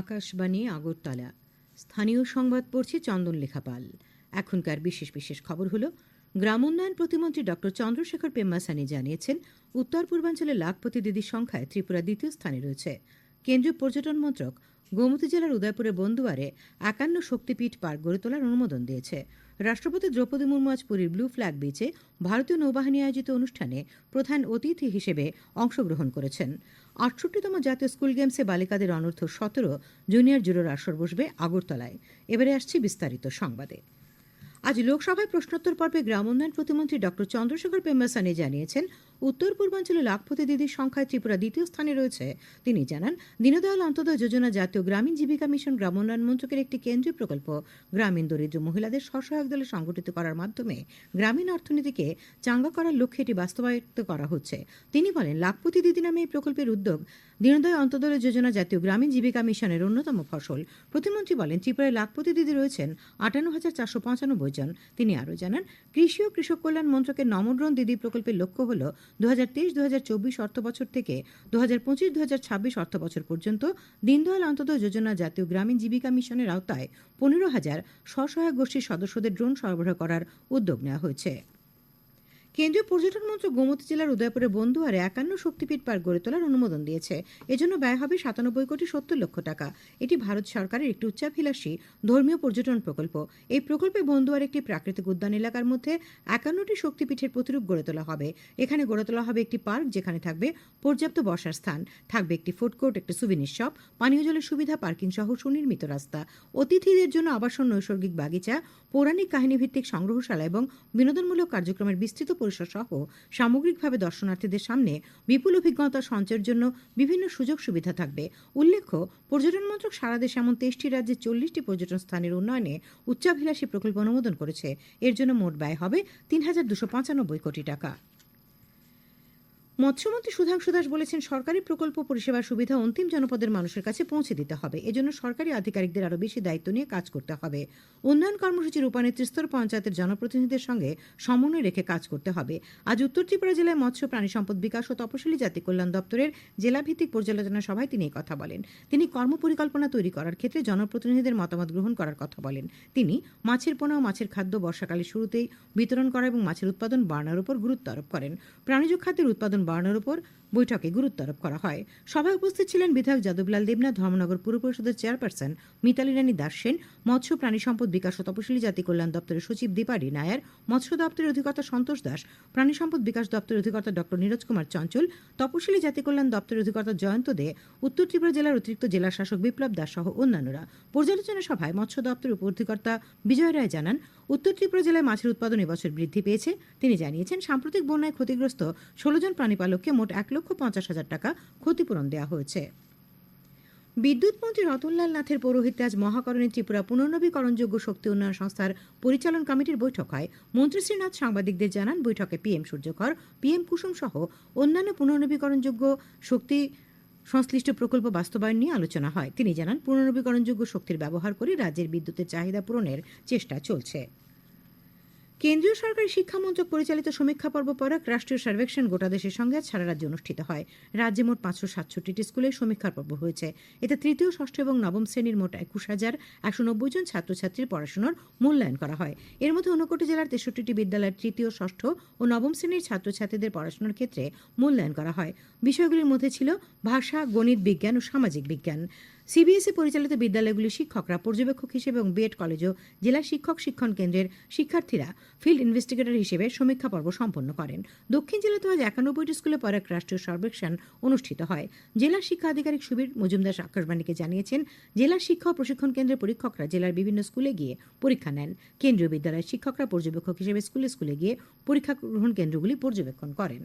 আকাশবাণী আগরতলা। স্থানীয় সংবাদ পড়ছে চন্দন লেখাপাল। এখনকার বিশেষ বিশেষ খবর হলো গ্রাম উন্নয়ন প্রতিমন্ত্রী ডক্টর চন্দ্রশেখর পেম্মাসানি জানিয়েছেন, উত্তর পূর্বাঞ্চলে লাখপতি দিদির সংখ্যায় ত্রিপুরা দ্বিতীয় স্থানে রয়েছে। কেন্দ্রীয় পর্যটন মন্ত্রক গোমতী জেলার উদয়পুরের বন্দুয়ারে একান্ন শক্তিপীঠ পার্ক গড়ে তোলার অনুমোদন দিয়েছে। রাষ্ট্রপতি দ্রৌপদী মুর্মু আজ পুরীর ব্লু ফ্ল্যাগ বিচে ভারতীয় নৌবাহিনী আয়োজিত অনুষ্ঠানে প্রধান অতিথি হিসেবে অংশগ্রহণ করেছেন। আটষট্টিতম জাতীয় স্কুল গেমসে বালিকাদের অনূর্ধ্ব সতেরো জুনিয়র জুরোর আসর বসবে আগরতলায়। এবারে আসছি বিস্তারিত সংবাদে। আজ লোকসভায় প্রশ্নোত্তর পর্বে গ্রাম উন্নয়ন প্রতিমন্ত্রী ড চন্দ্রশেখর পেম্বাসানি জানিয়েছেন উত্তর পূর্বাঞ্চলে লাখপতি দিদির সংখ্যায় ত্রিপুরা দ্বিতীয় স্থানে রয়েছে। তিনি জানান, দীনদয়াল অন্তোদয় যোজনা জাতীয় গ্রামীণ জীবিকা মিশন গ্রাম উন্নয়ন মন্ত্রকের একটি কেন্দ্রীয় প্রকল্প। গ্রামীণ দরিদ্র মহিলাদের স্বসহায়ক দলে সংগঠিত করার মাধ্যমে গ্রামীণ অর্থনীতিকে চাঙ্গা করার লক্ষ্যে এটি বাস্তবায়িত করা হচ্ছে। তিনি বলেন, লাখপতি দিদি নামে এই প্রকল্পের উদ্যোগ দীনদয় অন্তোদয় যোজনা জাতীয় গ্রামীণ জীবিকা মিশনের অন্যতম ফসল। প্রতিমন্ত্রী বলেন, ত্রিপুরায় লাখপতি দিদি রয়েছেন আটান্ন হাজার চারশো পঁচানব্বই জন। তিনি আরও জানান, কৃষি ও কৃষক কল্যাণ মন্ত্রকের নমড্রোন দিদি প্রকল্পের লক্ষ্য হল দু হাজার তেইশ দু হাজার চব্বিশ অর্থবছর থেকে দু হাজার পঁচিশ দু হাজার ছাব্বিশ অর্থবছর পর্যন্ত দীনদয়াল অন্ত্যোদয় যোজনা জাতীয় গ্রামীণ জীবিকা মিশনের আওতায় পনেরো হাজার স্বসহায়ক গোষ্ঠীর সদস্যদের ড্রোন সরবরাহ করার উদ্যোগ নেওয়া হয়েছে। কেন্দ্রীয় পর্যটন মন্ত্রক গোমতী জেলার উদয়পুরের বন্ধুয়ারে একান্ন শক্তিপীঠ পার্ক গড়ে তোলার অনুমোদন দিয়েছে। এজন্য ব্যয় হবে সাতানব্বই কোটি সত্তর লক্ষ টাকা। এটি ভারত সরকারের একটি উচ্চাভিলাষী ধর্মীয় পর্যটন প্রকল্প। এই প্রকল্পে বন্ধুয়ার একটি প্রাকৃতিক উদ্যান এলাকার মধ্যে একান্নটি শক্তিপীঠের প্রতিরূপ গড়ে তোলা হবে। এখানে গড়ে তোলা হবে একটি পার্ক যেখানে থাকবে পর্যাপ্ত বসার স্থান, থাকবে একটি ফুডকোর্ট একটি সুবিনির শপ পানীয় জলের সুবিধা পার্কিং সহ সুনির্মিত রাস্তা। অতিথিদের জন্য আবাসন, নৈসর্গিক বাগিচা, পৌরাণিক কাহিনীভিত্তিক সংগ্রহশালা এবং বিনোদনমূলক কার্যক্রমের বিস্তৃত পরিসর সহ সামগ্রিকভাবে দর্শনার্থীদের সামনে বিপুল অভিজ্ঞতা সঞ্চয়ের জন্য বিভিন্ন সুযোগ সুবিধা থাকবে। উল্লেখ্য, পর্যটন মন্ত্রক সারা দেশে এমন তেইশটি রাজ্যে চল্লিশটি পর্যটন স্থানের উন্নয়নে উচ্চাভিলাষী প্রকল্প অনুমোদন করেছে। এর জন্য মোট ব্যয় হবে তিন হাজার দুশো পঁচানব্বই কোটি টাকা। মৎস্যমন্ত্রী সুধাংশু দাস বলেছেন, সরকারি প্রকল্প পরিষেবার সুবিধা অন্তিম জনপদের মানুষের কাছে পৌঁছে দিতে হবে। এজন্য সরকারি আধিকারিকদের আরও বেশি দায়িত্ব নিয়ে কাজ করতে হবে। উন্নয়ন কর্মসূচি রূপায়ণে ত্রিস্তর পঞ্চায়েতের জনপ্রতিনিধিদের সঙ্গে সমন্বয় রেখে কাজ করতে হবে। আজ উত্তর ত্রিপুরা জেলায় মৎস্য, প্রাণী সম্পদ বিকাশ ও তপশিলি জাতি কল্যাণ দপ্তরের জেলাভিত্তিক পর্যালোচনা সভায় তিনি কথা বলেন। তিনি কর্মপরিকল্পনা তৈরি করার ক্ষেত্রে জনপ্রতিনিধিদের মতামত গ্রহণ করার কথা বলেন। তিনি মাছের পোনা ও মাছের খাদ্য বর্ষাকালের শুরুতেই বিতরণ করা এবং মাছের উৎপাদন বাড়ানোর উপর গুরুত্ব আরোপ করেন। প্রাণীজ খাদ্যের উৎপাদন বাড়ানোর উপর বৈঠকে গুরুত্ব আরোপ করা হয়। সভায় উপস্থিত ছিলেন বিধায়ক যাদবলাল দেবনাথ, ধর্মনগর পুর পরিষদের চেয়ারপারসন মিতালি রানী দাস সেন, মৎস্য প্রাণী সম্পদ বিকাশ ও তপশিলি জাতি কল্যাণ দপ্তরের সচিব দীপারি নায়ার, মৎস্য দপ্তরের অধিকর্তা সন্তোষ দাস, প্রাণী সম্পদ বিকাশ দপ্তরের অধিকর্তা ডক্টর নীরজ কুমার চঞ্চল, তপশিলি জাতি কল্যাণ দপ্তরের অধিকর্তা জয়ন্ত দে, উত্তর ত্রিপুরা জেলার অতিরিক্ত জেলা শাসক বিপ্লব দাস সহ অন্যান্যরা। পর্যালোচনা সভায় মৎস্য দপ্তরের উপ অধিকর্তা বিজয় রায় জানান, উত্তর ত্রিপুরা জেলায় মাছের উৎপাদন এবছর বৃদ্ধি পেয়েছে। তিনি জানিয়েছেন, সাম্প্রতিক বন্যায় ক্ষতিগ্রস্ত ষোলো জন প্রাণীপালককে মোট এক লক্ষ পঞ্চাশ হাজার টাকা ক্ষতিপূরণ দেওয়া হয়েছে। বিদ্যুৎ মন্ত্রী রতনলাল নাথের পৌরোহিত্যে আজ মহাকরণে ত্রিপুরা পুনর্নবীকরণযোগ্য শক্তি উন্নয়ন সংস্থার পরিচালন কমিটির বৈঠক হয়। মন্ত্রী শ্রীনাথ সাংবাদিকদের জানান, বৈঠকে পিএম সূর্যকর পিএম কুসুম সহ অন্যান্য পুনর্নবীকরণযোগ্য শক্তি সংশ্লিষ্ট প্রকল্প বাস্তবায়ন নিয়ে আলোচনা হয়। তিনি জানান, পুনর্নবীকরণযোগ্য শক্তির ব্যবহার করে রাজ্যের বিদ্যুতের চাহিদা পূরণের চেষ্টা চলছে। কেন্দ্রীয় সরকারি শিক্ষা মন্ত্রক পরিচালিত সমীক্ষা পর্ব পরাক রাষ্ট্রীয় সার্ভেক্ষণ গোটা দেশের সঙ্গে সারা রাজ্যে অনুষ্ঠিত হয়। রাজ্যে মোট পাঁচশো সাতষট্টিটি স্কুলে সমীক্ষার পর্ব হয়েছে। এতে তৃতীয়, ষষ্ঠ এবং নবম শ্রেণির মোট একুশ হাজার একশো নব্বই জন ছাত্রছাত্রীর পড়াশোনার মূল্যায়ন করা হয়। এর মধ্যে ঊনকোটি জেলার তেষট্টিটি বিদ্যালয়ের তৃতীয়, ষষ্ঠ ও নবম শ্রেণির ছাত্রছাত্রীদের পড়াশোনার ক্ষেত্রে মূল্যায়ন করা হয়। বিষয়গুলির মধ্যে ছিল ভাষা, গণিত বিজ্ঞান ও সামাজিক বিজ্ঞান। সিবিএসই পরিচালিত বিদ্যালয়গুলির শিক্ষকরা পর্যবেক্ষক হিসেবে এবং বিএড কলেজ ও জেলা শিক্ষক শিক্ষণ কেন্দ্রের শিক্ষার্থীরা ফিল্ড ইনভেস্টিগেটর হিসেবে সমীক্ষা পর্ব সম্পন্ন করেন। দক্ষিণ জেলাতে আজ একানব্বইটি স্কুলে পরে এক রাষ্ট্রীয় সর্বেক্ষণ অনুষ্ঠিত হয়। জেলা শিক্ষা আধিকারিক সুবীর মজুমদার আকাশবাণীকে জানিয়েছেন, জেলা শিক্ষা ও প্রশিক্ষণ কেন্দ্রের পরীক্ষকরা জেলার বিভিন্ন স্কুলে গিয়ে পরীক্ষা নেন। কেন্দ্রীয় বিদ্যালয়ের শিক্ষকরা পর্যবেক্ষক হিসেবে স্কুলে স্কুলে গিয়ে পরীক্ষা গ্রহণ কেন্দ্রগুলি পর্যবেক্ষণ করেন।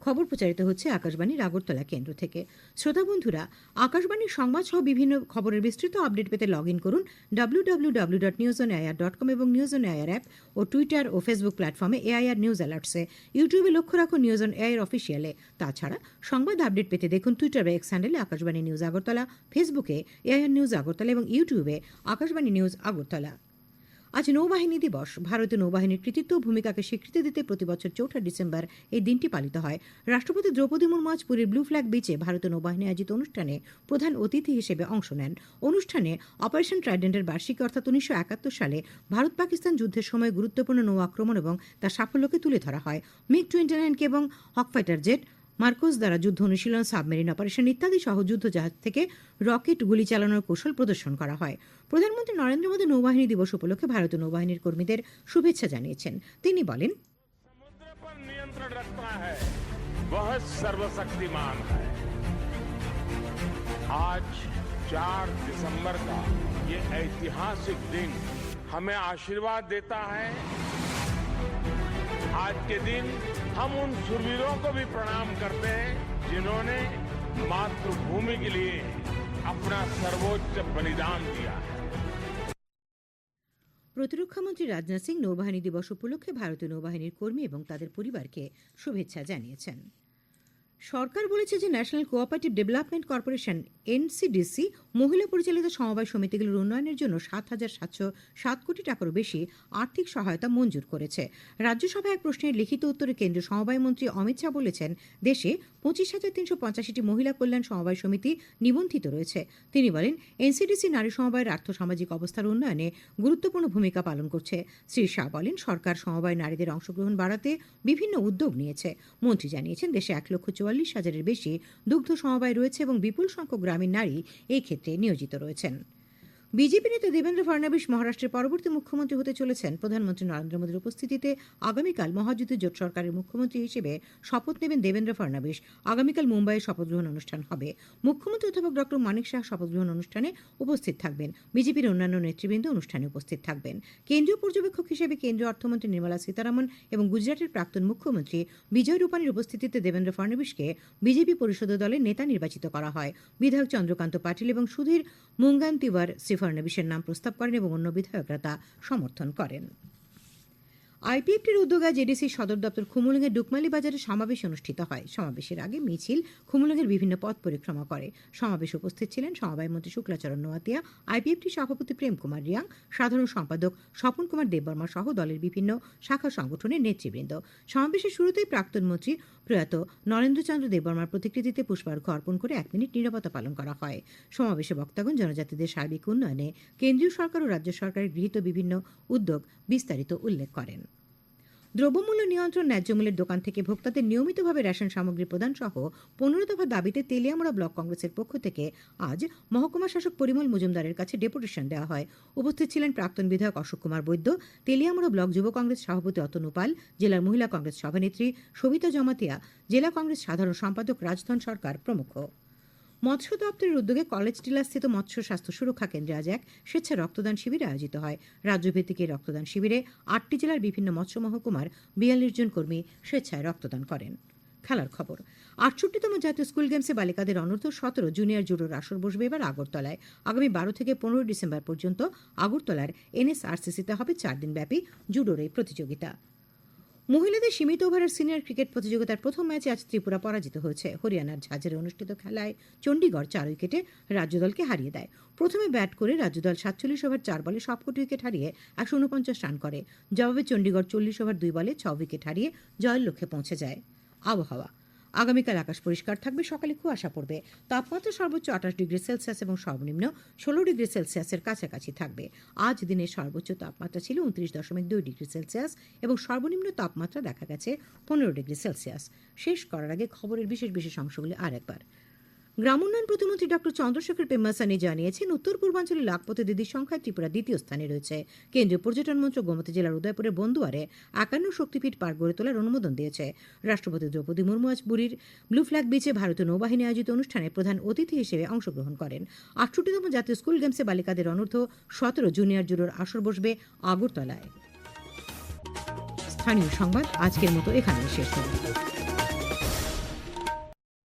খবর প্রচারিত হচ্ছে আকাশবাণীর আগরতলা কেন্দ্র থেকে। শ্রোতা বন্ধুরা আকাশবাণীর সংবাদ সহ বিভিন্ন খবরের বিস্তৃত আপডেট পেতে লগ ইন করুন W W W dot news on dot com এবং নিউজ অন এআর অ্যাপ ও টুইটার ও ফেসবুক প্ল্যাটফর্মে এআইআর নিউজ অ্যালার্টসে ইউটিউবে লক্ষ্য রাখুন নিউজ অন এআইআর অফিসিয়ালে তাছাড়া সংবাদ আপডেট পেতে দেখুন টুইটারে এক্স হ্যান্ডেলে আকাশবাণী নিউজ আগরতলা ফেসবুকে এআইআর নিউজ আগরতলা এবং ইউটিউবে আকাশবাণী নিউজ আগরতলা। আজ নৌবাহিনী দিবস। ভারতীয় নৌবাহিনীর কৃতিত্ব ভূমিকাকে স্বীকৃতি দিতে প্রতিবছর চৌঠা ডিসেম্বর এই দিনটি পালিত হয়। রাষ্ট্রপতি দ্রৌপদী মুর্মু আজ পুরীর ব্লু ফ্ল্যাগ বিচে ভারতীয় নৌবাহিনী আয়োজিত অনুষ্ঠানে প্রধান অতিথি হিসেবে অংশ নেন। অনুষ্ঠানে অপারেশন ট্রাইডেন্টের বার্ষিকী অর্থাৎ উনিশশো একাত্তর সালে ভারত পাকিস্তান যুদ্ধের সময় গুরুত্বপূর্ণ নৌ আক্রমণ এবং তার সাফল্যকে তুলে ধরা হয়। মিগ টোয়েন্টি নাইনকে এবং হক ফাইটার জেট মার্কোস দ্বারা যুদ্ধ অনুশীলন সাবমেরিন অপারেশন ইত্যাদি সহ যুদ্ধ জাহাজ থেকে রকেট গুলি চালানোর কৌশল প্রদর্শন করা হয় প্রধানমন্ত্রী নরেন্দ্র মোদী নৌবাহিনী দিবস উপলক্ষে ভারতীয় নৌবাহিনীর কর্মীদের শুভেচ্ছা জানিয়েছেন তিনি বলেন समुद्र पर नियंत्रण रखता है वह सर्वशक्तिमान है आज 4 दिसंबर का ये ऐतिहासिक दिन हमें आशीर्वाद देता है आज के दिन हम उन सुरवीरों को भी प्रणाम करते हैं जिन्होंने मातृभूमि के लिए अपना सर्वोच्च बलिदान दिया है প্রতিরক্ষামন্ত্রী রাজনাথ সিং নৌবাহিনী দিবস উপলক্ষে ভারতীয় নৌবাহিনীর কর্মী এবং তাদের পরিবারকে শুভেচ্ছা জানিয়েছেন সরকার বলেছে যে national cooperative development corporation NCDC মহিলা পরিচালিত সমবায় সমিতিগুলোর উন্নয়নের জন্য সাত হাজার সাতশো সাত কোটি টাকারও বেশি আর্থিক সহায়তা মঞ্জুর করেছে। রাজ্যসভায় এক প্রশ্নের লিখিত উত্তরে কেন্দ্রীয় সমবায় মন্ত্রী অমিত শাহ বলেছেন, দেশে পঁচিশ হাজার তিনশো পঁচাশিটি মহিলা কল্যাণ সমবায় সমিতি নিবন্ধিত রয়েছে। তিনি বলেন এনসিডিসি নারী সমবায়ের আর্থসামাজিক অবস্থার উন্নয়নে গুরুত্বপূর্ণ ভূমিকা পালন করছে। শ্রী শাহ বলেন, সরকার সমবায় নারীদের অংশগ্রহণ বাড়াতে বিভিন্ন উদ্যোগ নিয়েছে। মন্ত্রী জানিয়েছেন, দেশে এক লক্ষ চুয়াল্লিশ হাজারের বেশি দুগ্ধ সমবায় রয়েছে এবং বিপুল সংখ্যক গ্রামীণ নারী এই ক্ষেত্রে নিয়োজিত রয়েছেন। বিজেপি নেতা দেবেন্দ্র ফডণবীশ মহারাষ্ট্রের পরবর্তী মুখ্যমন্ত্রী হতে চলেছেন। প্রধানমন্ত্রী নরেন্দ্র মোদীর উপস্থিতিতে আগামীকাল মহাযুতি জোট সরকারের মুখ্যমন্ত্রী হিসেবে শপথ নেবেন দেবেন্দ্র ফডণবীশ আগামীকাল মুম্বাইয়ে শপথ গ্রহণ অনুষ্ঠান হবে। মুখ্যমন্ত্রী অধ্যাপক ডক্টর মানিক শাহ শপথ গ্রহণ অনুষ্ঠানে উপস্থিত থাকবেন। বিজেপির অন্যান্য নেতৃবৃন্দ অনুষ্ঠানে উপস্থিত থাকবেন। কেন্দ্রীয় পর্যবেক্ষক হিসেবে কেন্দ্রীয় অর্থমন্ত্রী নির্মলা সীতারামন এবং গুজরাটের প্রাক্তন মুখ্যমন্ত্রী বিজয় রূপানীর উপস্থিতিতে দেবেন্দ্র ফডণবীশকে বিজেপি পরিষদ দলের নেতা নির্বাচিত করা হয়। বিধায়ক চন্দ্রকান্ত পাটিল এবং সুধীর মুঙ্গান্তিওয়ার শ্রী ফডণবীশের নাম প্রস্তাব করেন এবং অন্য বিধায়করা তা সমর্থন করেন। আইপিএফটির উদ্যোগে জেডিসি সদর দপ্তর খুমুলুঙের ডুকমালি বাজারে সমাবেশ অনুষ্ঠিত হয়। সমাবেশের আগে মিছিল খুমুলুঙের বিভিন্ন পথ পরিক্রমা করে। সমাবেশ উপস্থিত ছিলেন সমবায় মন্ত্রী শুক্লাচরণ নোয়াতিয়া আইপিএফটি সভাপতি প্রেম কুমার রিয়াং, সাধারণ সম্পাদক স্বপন কুমার দেববর্মা সহ দলের বিভিন্ন শাখা সংগঠনের নেতৃবৃন্দ। সমাবেশের শুরুতেই প্রাক্তন মন্ত্রী প্রয়াত নরেন্দ্রচন্দ্র দেববর্মার প্রতিকৃতিতে পুষ্পার্ঘ অর্পণ করে এক মিনিট নিরাপত্তা পালন করা হয়। সমাবেশে বক্তাগণ জনজাতিদের সার্বিক উন্নয়নে কেন্দ্রীয় সরকার ও রাজ্য সরকারের গৃহীত বিভিন্ন উদ্যোগ বিস্তারিত উল্লেখ করেন। দ্রব্যমূল্য নিয়ন্ত্রণ ন্যায্য মূল্যের দোকান থেকে ভোক্তাদের নিয়মিতভাবে রেশন সামগ্রী প্রদান সহ পনেরো দফা দাবিতে তেলিয়ামুড়া ব্লক কংগ্রেসের পক্ষ থেকে আজ মহকুমা শাসক পরিমল মজুমদারের কাছে ডেপুটেশন দেওয়া হয়। উপস্থিত ছিলেন প্রাক্তন বিধায়ক অশোক কুমার বৈদ্য, তেলিয়ামুড়া ব্লক যুব কংগ্রেস সভাপতি অতনু পাল, জেলার মহিলা কংগ্রেস সভানেত্রী সবিতা জমাতিয়া, জেলা কংগ্রেস সাধারণ সম্পাদক রাজধন সরকার প্রমুখ। মৎস্য দপ্তরের উদ্যোগে কলেজ টিলাস্থিত মৎস্য স্বাস্থ্য সুরক্ষা কেন্দ্রে আজ এক স্বেচ্ছা রক্তদান শিবির আয়োজিত হয়। রাজ্যভিত্তিক এই রক্তদান শিবিরে আটটি জেলার বিভিন্ন মৎস্য মহকুমার বিয়াল্লিশ জন কর্মী স্বেচ্ছায় রক্তদান করেন। খেলার খবর। আটষট্টিতম জাতীয় স্কুল গেমসে বালিকাদের অনূর্ধ্ব সতেরো জুনিয়র জুডোর আসর বসবে এবার আগরতলায়। আগামী বারো থেকে পনেরো ডিসেম্বর পর্যন্ত আগরতলার এনএসআরসিসিতে হবে চার দিনব্যাপী জুডোর এই প্রতিযোগিতা। মহিলাদের সীমিত ওভারের সিনিয়র ক্রিকেট প্রতিযোগিতার প্রথম ম্যাচে আজ ত্রিপুরা পরাজিত হয়েছে। হরিয়ানার ঝাঁঝরে অনুষ্ঠিত খেলায় চণ্ডীগড় চার উইকেটে রাজ্যদলকে হারিয়ে দেয়। প্রথমে ব্যাট করে রাজ্যদল সাতচল্লিশ ওভার চার বলে সবকটি উইকেট হারিয়ে একশো উনপঞ্চাশ রান করে। জবাবে চণ্ডীগড় চল্লিশ ওভার দুই বলে ছ উইকেট হারিয়ে জয়ের লক্ষ্যে পৌঁছে যায়। আবহাওয়া। আগামীকাল আকাশ পরিষ্কার থাকবে, সকালে কুয়াশা পড়বে। তাপমাত্রা সর্বোচ্চ আঠাশ ডিগ্রি সেলসিয়াস এবং সর্বনিম্ন ষোলো ডিগ্রি সেলসিয়াসের কাছাকাছি থাকবে। আজ দিনের সর্বোচ্চ তাপমাত্রা ছিল উনত্রিশ দশমিক দুই ডিগ্রি সেলসিয়াস এবং সর্বনিম্ন তাপমাত্রা দেখা গেছে পনেরো ডিগ্রি সেলসিয়াস। শেষ করার আগে খবরের বিশেষ বিশেষ অংশগুলি আর একবার গ্রামোন্নয়ন প্রতিমন্ত্রী ডক্টর চন্দ্রশেখর পেম্মাসানি জানিয়েছেন, উত্তর পূর্বাঞ্চলে লাখপতি দিদির সংখ্যায় ত্রিপুরা দ্বিতীয় স্থানে রয়েছে। কেন্দ্রীয় পর্যটন মন্ত্রক গোমতী জেলার উদয়পুরের বন্দুয়ারে একান্ন শক্তিপীঠ পার্ক গড়ে তোলার অনুমোদন দিয়েছে। রাষ্ট্রপতি দ্রৌপদী মুর্মু আজ বুড়ির ব্লু ফ্ল্যাগ বিচে ভারতীয় নৌবাহিনী আয়োজিত অনুষ্ঠানে প্রধান অতিথি হিসেবে অংশগ্রহণ করেন। আটষট্টিতম জাতীয় স্কুল গেমসে বালিকাদের অনূর্ধ্ব সতেরো জুনিয়র জুডোর আসর বসবে আগরতলায়। স্থানীয় সংবাদ, আজকের মতো এখানে শেষ হল